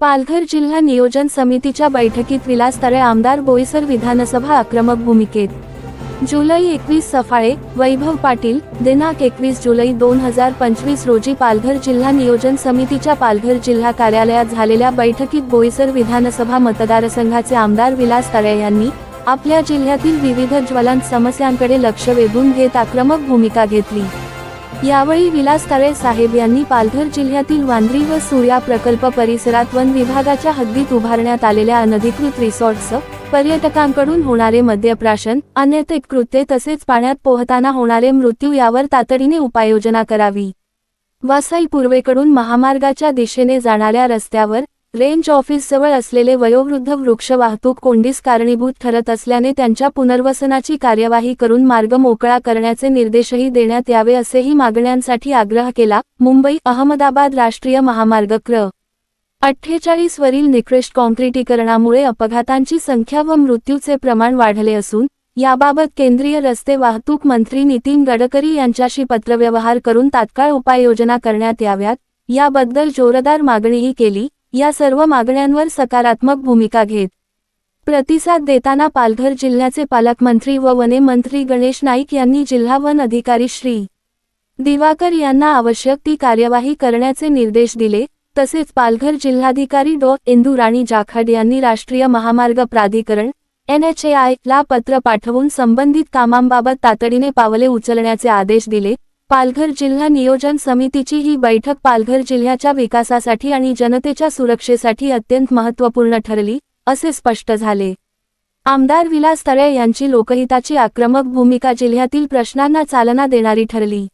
पालघर जिल्हा नियोजन समितीच्या बैठकीत विलास तळे आमदार बोईसर विधानसभा आक्रमक भूमिकेत. जुलै एकवीस सफाळे वैभव पाटील दिनांक एकवीस जुलै दोन हजार पंचवीस रोजी पालघर जिल्हा नियोजन समितीच्या पालघर जिल्हा कार्यालयात झालेल्या बैठकीत बोईसर विधानसभा मतदारसंघाचे आमदार विलास तळे यांनी आपल्या जिल्ह्यातील विविध ज्वलंत समस्यांकडे लक्ष वेधून घेत आक्रमक भूमिका घेतली. यावेळी विलास तळे साहेब यांनी पालघर जिल्ह्यातील वांद्री व सूर्या प्रकल्प परिसरात वन विभागाच्या हद्दीत उभारण्यात आलेल्या अनधिकृत रिसॉर्ट्स पर्यटकांकडून होणारे मद्यप्राशन अनैतिक कृत्ये तसेच पाण्यात पोहताना होणारे मृत्यू यावर तातडीने उपाययोजना करावी. वासाई पूर्वेकडून महामार्गाच्या दिशेने जाणाऱ्या रस्त्यावर रेंज ऑफिसजवळ असलेले वयोवृद्ध वृक्ष वाहतूक कोंडीस कारणीभूत ठरत असल्याने त्यांच्या पुनर्वसनाची कार्यवाही करून मार्ग मोकळा करण्याचे निर्देशही देण्यात यावे असेही मागण्यांसाठी आग्रह केला. मुंबई अहमदाबाद राष्ट्रीय महामार्ग क्र. अठ्ठेचाळीस वरील निकृष्ट काँक्रिटीकरणामुळे अपघातांची संख्या व मृत्यूचे प्रमाण वाढले असून याबाबत केंद्रीय रस्ते वाहतूक मंत्री नितीन गडकरी यांच्याशी पत्रव्यवहार करून तात्काळ उपाययोजना करण्यात याव्यात. याबद्दल जोरदार मागणीही केली. या सर्व मागण्यांवर सकारात्मक भूमिका घेत. प्रतिसाद देताना पालघर जिल्ह्याचे पालकमंत्री व वने मंत्री गणेश नाईक यांनी जिल्हा वन अधिकारी श्री. दिवाकर यांना आवश्यक ती कार्यवाही करण्याचे निर्देश दिले तसेच पालघर जिल्हाधिकारी डॉ. इंदू राणी जाखड यांनी राष्ट्रीय महामार्ग प्राधिकरण एनएचएआय ला पत्र पाठवून संबंधित कामांबाबत तातडीने पावले उचलण्याचे आदेश दिले पालघर जिल्हा नियोजन समितीची ही बैठक पालघर जिल्ह्याच्या विकासासाठी आणि जनतेच्या सुरक्षेसाठी अत्यंत महत्त्वपूर्ण ठरली असे स्पष्ट झाले. आमदार विलास तळे यांची लोकहिताची आक्रमक भूमिका जिल्ह्यातील प्रश्नांना चालना देणारी ठरली.